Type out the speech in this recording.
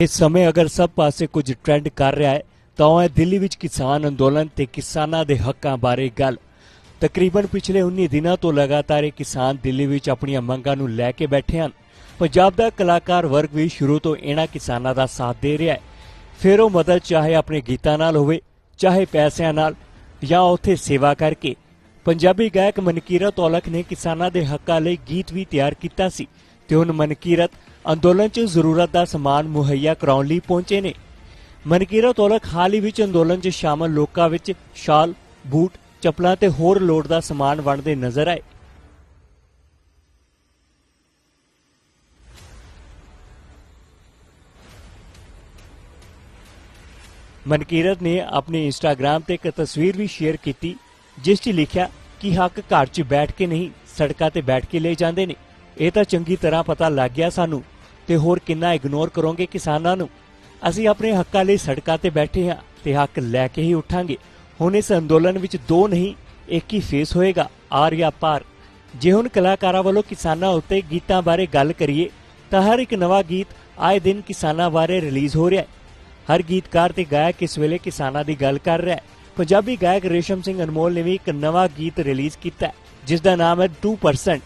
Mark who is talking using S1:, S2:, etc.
S1: ਇਸ ਸਮੇਂ ਅਗਰ ਸਭ ਪਾਸੇ ਕੁਝ ਟ੍ਰੈਂਡ ਕਰ ਰਿਹਾ ਹੈ, ਤਾਂ ਉਹ ਹੈ ਦਿੱਲੀ ਵਿੱਚ ਕਿਸਾਨ ਅੰਦੋਲਨ ਤੇ ਕਿਸਾਨਾਂ ਦੇ ਹੱਕਾਂ ਬਾਰੇ ਗੱਲ। ਤਕਰੀਬਨ ਪਿਛਲੇ 19 ਦਿਨਾਂ ਤੋਂ ਲਗਾਤਾਰ ਇਹ ਕਿਸਾਨ ਦਿੱਲੀ ਵਿੱਚ ਆਪਣੀਆਂ ਮੰਗਾਂ ਨੂੰ ਲੈ ਕੇ ਬੈਠੇ ਹਨ। ਪੰਜਾਬ ਦਾ ਕਲਾਕਾਰ ਵਰਗ ਵੀ ਸ਼ੁਰੂ ਤੋਂ ਇਹਨਾਂ ਕਿਸਾਨਾਂ ਦਾ ਸਾਥ ਦੇ ਰਿਹਾ ਹੈ। ਫਿਰ ਉਹ ਮਦਦ ਚਾਹੇ ਆਪਣੇ ਗੀਤਾਂ ਨਾਲ ਹੋਵੇ, ਚਾਹੇ ਪੈਸਿਆਂ ਨਾਲ ਜਾਂ ਉੱਥੇ ਸੇਵਾ ਕਰਕੇ। ਪੰਜਾਬੀ ਗਾਇਕ ਮਨਕੀਰਤ ਔਲਖ ਨੇ ਕਿਸਾਨਾਂ ਦੇ ਹੱਕਾਂ ਲਈ ਗੀਤ ਵੀ ਤਿਆਰ ਕੀਤਾ ਸੀ ਤੇ ਹੁਣ ਮਨਕੀਰਤ ਅੰਦੋਲਨ 'ਚ ਜ਼ਰੂਰਤ ਦਾ ਸਮਾਨ ਮੁਹੱਈਆ ਕਰਾਉਣ ਲਈ ਪਹੁੰਚੇ ਨੇ। ਮਨਕੀਰਤ ਔਲਖ ਹਾਲ ਹੀ ਵਿੱਚ ਅੰਦੋਲਨ 'ਚ ਸ਼ਾਮਲ ਲੋਕਾਂ ਵਿੱਚ ਸ਼ਾਲ, ਬੂਟ, ਚੱਪਲਾਂ ਤੇ ਹੋਰ ਲੋੜ ਦਾ ਸਮਾਨ ਵੰਡਦੇ ਨਜ਼ਰ ਆਏ। ਮਨਕੀਰਤ ਨੇ ਆਪਣੇ ਇੰਸਟਾਗ੍ਰam ਤੇ ਇੱਕ ਤਸਵੀਰ ਵੀ ਸ਼ੇਅਰ ਕੀਤੀ, ਜਿਸ 'ਚ ਲਿਖਿਆ ਕਿ ਹੱਕ ਘਰ 'ਚ ਬੈਠ ਕੇ ਨਹੀਂ, ਸੜਕਾਂ ਤੇ ਬੈਠ ਕੇ ਲਏ ਜਾਂਦੇ ਨੇ। ਇਹ ਤਾਂ ਚੰਗੀ ਤਰ੍ਹਾਂ ਪਤਾ ਲੱਗ ਗਿਆ ਸਾਨੂੰ ਤੇ ਹੋਰ ਕਿੰਨਾ ਇਗਨੋਰ ਕਰੋਗੇ ਕਿਸਾਨਾਂ ਨੂੰ। ਅਸੀਂ ਆਪਣੇ ਹੱਕਾਂ ਲਈ ਸੜਕਾਂ ਤੇ ਬੈਠੇ ਹਾਂ ਤੇ ਹੱਕ ਲੈ ਕੇ ਹੀ ਉਠਾਂਗੇ। ਹੁਣ ਇਸ ਅੰਦੋਲਨ ਵਿੱਚ ਦੋ ਨਹੀਂ ਇੱਕ ਹੀ ਫੇਸ ਹੋਏਗਾ ਆਰ ਜਾਂ ਪਾਰ। ਜੇ ਹੁਣ ਕਲਾਕਾਰਾਂ ਵੱਲੋਂ ਕਿਸਾਨਾਂ ਉੱਤੇ ਗੀਤਾਂ ਬਾਰੇ ਗੱਲ ਕਰੀਏ ਤਾਂ ਹਰ ਇੱਕ ਨਵਾਂ ਗੀਤ ਆਏ ਦਿਨ ਕਿਸਾਨਾਂ ਬਾਰੇ ਰਿਲੀਜ਼ ਹੋ ਰਿਹਾ ਹੈ। ਹਰ ਗੀਤਕਾਰ ਤੇ ਗਾਇਕ ਇਸ ਵੇਲੇ ਕਿਸਾਨਾਂ ਦੀ ਗੱਲ ਕਰ ਰਿਹਾ ਹੈ। ਪੰਜਾਬੀ ਗਾਇਕ ਰੇਸ਼ਮ ਸਿੰਘ ਅਨਮੋਲ ਨੇ ਵੀ ਇੱਕ ਨਵਾਂ ਗੀਤ ਰਿਲੀਜ਼ ਕੀਤਾ ਹੈ, ਜਿਸ ਦਾ ਨਾਮ ਹੈ 2%